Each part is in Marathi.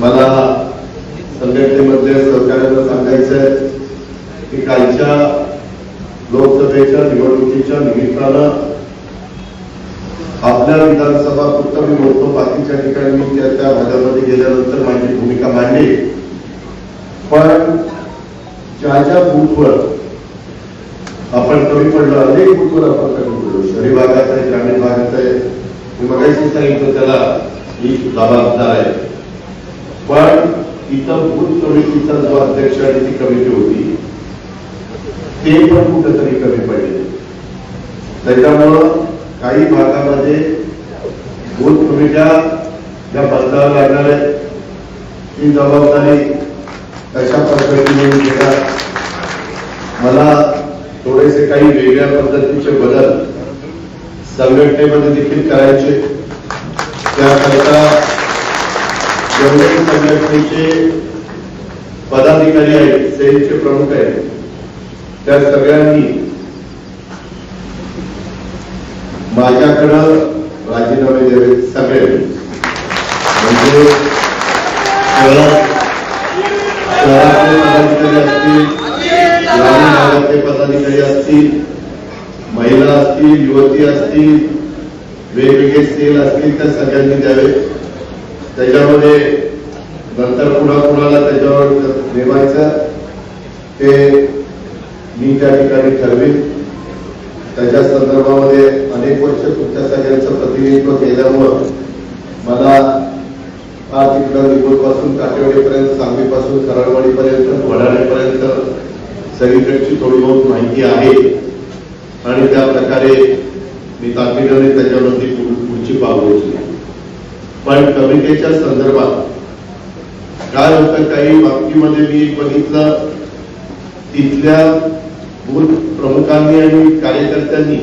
मला संघटनेमधल्या सहकार्याला सांगायचं आहे की कालच्या लोकसभेच्या निवडणुकीच्या निमित्तानं आपल्या विधानसभा फक्त मी बोलतो बाकीच्या ठिकाणी मी त्या त्या भागामध्ये गेल्यानंतर माझी भूमिका मांडली. पण ज्या ज्या बूथवर आपण कमी पडलो अनेक बूथवर आपण कमी पडलो. शहरी भागात आहे ग्रामीण भागात आहे. मी मगाशी सांगितलं त्याला ही जबाबदार आहे. पण इथं बूथ कमिटीचा जो अध्यक्ष आणि ती कमिटी होती ते पण कुठेतरी कमी पडले. त्याच्यामुळं काही भागामध्ये भूत कमिट्या ज्या बदलाव्या लागणार आहेत ती जबाबदारी कशा पद्धतीने घेणार मला थोडेसे काही वेगळ्या पद्धतीचे बदल संघटनेमध्ये देखील करायचे. त्याकरता संघटनेचे पदाधिकारी आहेत, सेलचे प्रमुख आहेत. त्या सगळ्यांनी माझ्याकडं राजीनामे द्यावे सगळे. पदाधिकारी असतील, ग्रामीण भागातले पदाधिकारी महिला असतील, युवती असतील, वेगवेगळे सेल असतील, त्या सगळ्यांनी नंतर पुन्हा कुणाला त्याच्यावर नेमायचं ते मी त्या ठिकाणी ठरवीन. त्याच्या संदर्भामध्ये अनेक वर्ष तुमच्या सगळ्यांचं प्रतिनिधित्व केल्यामुळं मला आज इकडं निकोलपासून काटेवाडीपर्यंत सांगलीपासून कराडवाडीपर्यंत वडाळेपर्यंत सगळीकडची थोडी बहुत माहिती आहे. आणि त्या प्रकारे मी तातडीने त्याच्यावरती पुढची पावलं उचलली. पण कवितेच्या संदर्भात काय होतं काही बाबतीमध्ये मी बघितलं तिथल्या बूथ प्रमुखांनी आणि कार्यकर्त्यांनी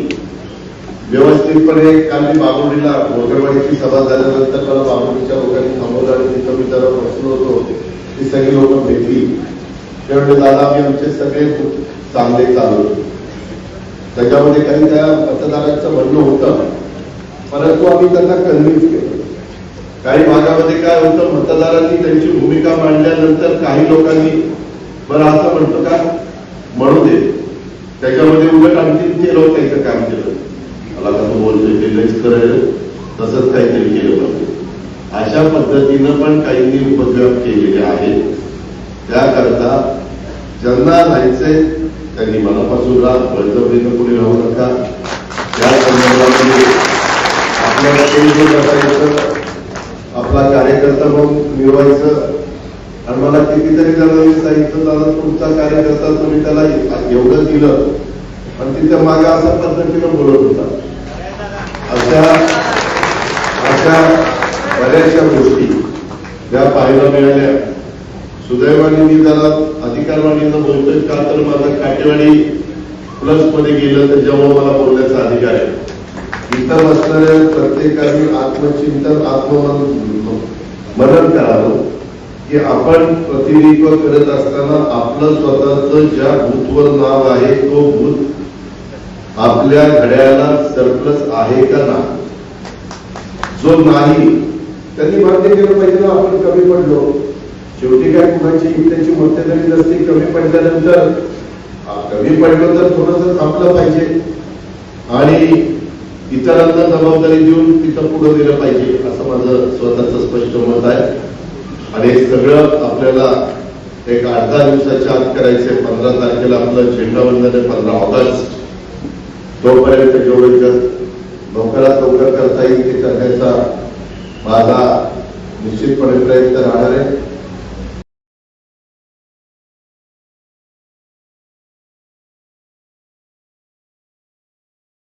व्यवस्थितपणे काल मी बाबुर्डीला मोगरवाडीची सभा झाल्यानंतर मला बाबुर्डीच्या लोकांनी थांबवलं आणि तिथं मी जरा बसलो होतो. ती सगळी लोक भेटली. त्यावेळी दादा आम्ही आमचे सगळे खूप चांगले चालू त्याच्यामध्ये काही त्या मतदारांचं म्हणणं होतं परंतु आम्ही त्यांना कन्व्हिन्स केलं. काही भागामध्ये काय होतं मतदारांनी त्यांची भूमिका मांडल्यानंतर काही लोकांनी बरं असं म्हणतो का? म्हणू दे. त्याच्यामध्ये उलट आणखी ते लोक त्यांचं काम केलं मला कसं बोलतोय ते लईच करायचं तसंच काहीतरी केलं पाहिजे. अशा पद्धतीनं पण काहींनी उपक्रम केलेले आहेत. त्याकरता ज्यांना जायचंय त्यांनी मनापासून राहा बळजबरीनं पुढे राहू नका. त्या संदर्भामध्ये आपल्याला ते जे करायचं आपला कार्यकर्ता म्हणून मिळवायचं. आणि मला कितीतरी जणांनी सांगितलं दादा तुमचा कार्यकर्ता तुम्ही त्याला एवढं दिलं. आणि तिथे मागे असा पद्धतीनं बोलत होता. अशा अशा बऱ्याचशा गोष्टी ज्या पाहायला मिळाल्या. सुदैवाने मी जरा अधिकारवाणीनं बोलतोय का तर माझं काटेवाडी प्लसमध्ये गेलं तर जेव्हा मला बोलण्याचा अधिकार आहे. इथं असणाऱ्या प्रत्येकाने आत्मचिंतन आत्ममन मनन करावं की आपण प्रतिनिधित्व करत असताना आपलं स्वतःच ज्या भूतवर नाव आहे तो भूत आपल्या घड्याला सरप्लस आहे का नाही? जो नाही त्यांनी मान्य केलं पाहिजे ना आपण कमी पडलो. शेवटी काय कुणाची त्याची मते तरी नसती कमी पडल्यानंतर कमी पडलो तर थोडस थांबलं पाहिजे. आणि इतरांना जबाबदारी देऊन तिथं पुढे दिलं पाहिजे असं माझं स्वतःचं स्पष्ट मत आहे. आणि हे सगळं आपल्याला एक आठ दहा दिवसाच्या आत करायचे पंधरा तारखेला आपलं झेंडावंदन आहे पंधरा ऑगस्ट. तोपर्यंत जेवढे लवकरात लवकर करता येईल ते करण्याचा माझा निश्चितपणे प्रयत्न राहणार आहे.